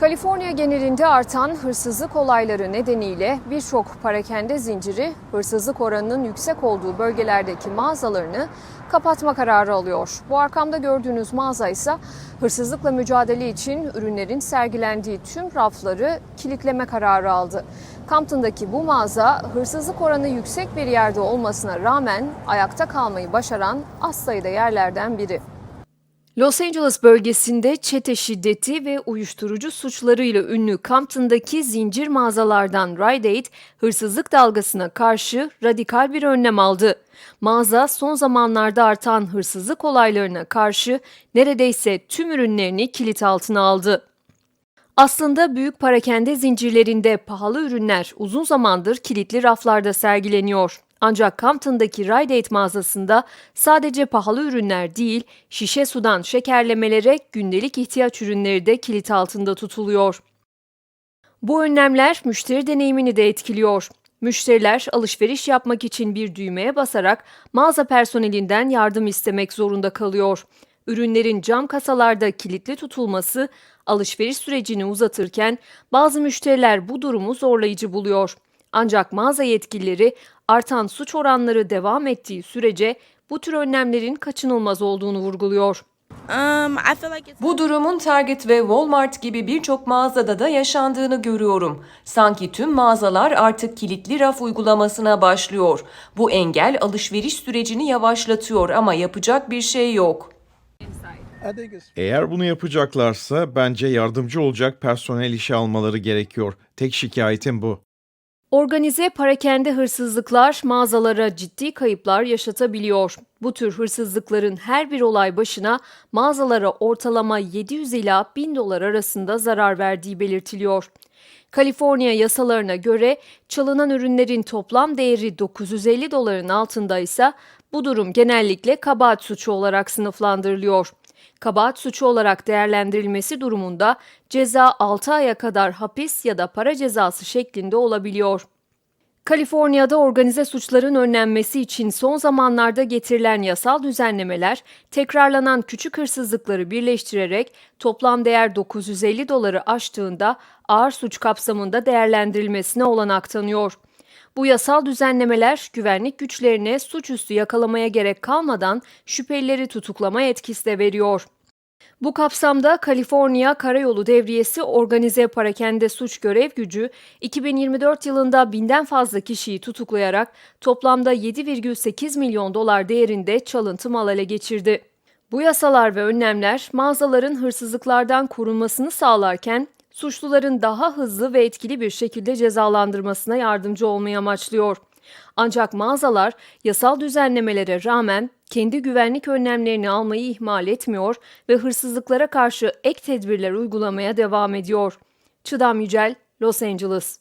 Kaliforniya genelinde artan hırsızlık olayları nedeniyle birçok parakende zinciri hırsızlık oranının yüksek olduğu bölgelerdeki mağazalarını kapatma kararı alıyor. Bu arkamda gördüğünüz mağaza ise hırsızlıkla mücadele için ürünlerin sergilendiği tüm rafları kilitleme kararı aldı. Compton'daki bu mağaza hırsızlık oranı yüksek bir yerde olmasına rağmen ayakta kalmayı başaran az sayıda yerlerden biri. Los Angeles bölgesinde çete şiddeti ve uyuşturucu suçlarıyla ünlü Compton'daki zincir mağazalardan Rite Aid, hırsızlık dalgasına karşı radikal bir önlem aldı. Mağaza son zamanlarda artan hırsızlık olaylarına karşı neredeyse tüm ürünlerini kilit altına aldı. Aslında büyük parakende zincirlerinde pahalı ürünler uzun zamandır kilitli raflarda sergileniyor. Ancak Compton'daki Aid mağazasında sadece pahalı ürünler değil, şişe sudan şekerlemelere gündelik ihtiyaç ürünleri de kilit altında tutuluyor. Bu önlemler müşteri deneyimini de etkiliyor. Müşteriler alışveriş yapmak için bir düğmeye basarak mağaza personelinden yardım istemek zorunda kalıyor. Ürünlerin cam kasalarda kilitli tutulması alışveriş sürecini uzatırken bazı müşteriler bu durumu zorlayıcı buluyor. Ancak mağaza yetkilileri artan suç oranları devam ettiği sürece bu tür önlemlerin kaçınılmaz olduğunu vurguluyor. Um, Bu durumun Target ve Walmart gibi birçok mağazada da yaşandığını görüyorum. Sanki tüm mağazalar artık kilitli raf uygulamasına başlıyor. Bu engel alışveriş sürecini yavaşlatıyor ama yapacak bir şey yok. Eğer bunu yapacaklarsa bence yardımcı olacak personel işe almaları gerekiyor. Tek şikayetim bu. Organize parakende hırsızlıklar mağazalara ciddi kayıplar yaşatabiliyor. Bu tür hırsızlıkların her bir olay başına mağazalara ortalama 700 ila 1000 dolar arasında zarar verdiği belirtiliyor. Kaliforniya yasalarına göre çalınan ürünlerin toplam değeri 950 doların altındaysa bu durum genellikle kabahat suçu olarak sınıflandırılıyor. Kabahat suçu olarak değerlendirilmesi durumunda ceza 6 aya kadar hapis ya da para cezası şeklinde olabiliyor. Kaliforniya'da organize suçların önlenmesi için son zamanlarda getirilen yasal düzenlemeler tekrarlanan küçük hırsızlıkları birleştirerek toplam değer 950 doları aştığında ağır suç kapsamında değerlendirilmesine olanak tanıyor. Bu yasal düzenlemeler güvenlik güçlerine suçüstü yakalamaya gerek kalmadan şüphelileri tutuklama etkisi de veriyor. Bu kapsamda Kaliforniya Karayolu Devriyesi Organize Parakende Suç Görev Gücü 2024 yılında binden fazla kişiyi tutuklayarak toplamda 7,8 milyon dolar değerinde çalıntı mal ele geçirdi. Bu yasalar ve önlemler mağazaların hırsızlıklardan korunmasını sağlarken suçluların daha hızlı ve etkili bir şekilde cezalandırmasına yardımcı olmayı amaçlıyor. Ancak mağazalar yasal düzenlemelere rağmen kendi güvenlik önlemlerini almayı ihmal etmiyor ve hırsızlıklara karşı ek tedbirler uygulamaya devam ediyor. Çıdam Yücel, Los Angeles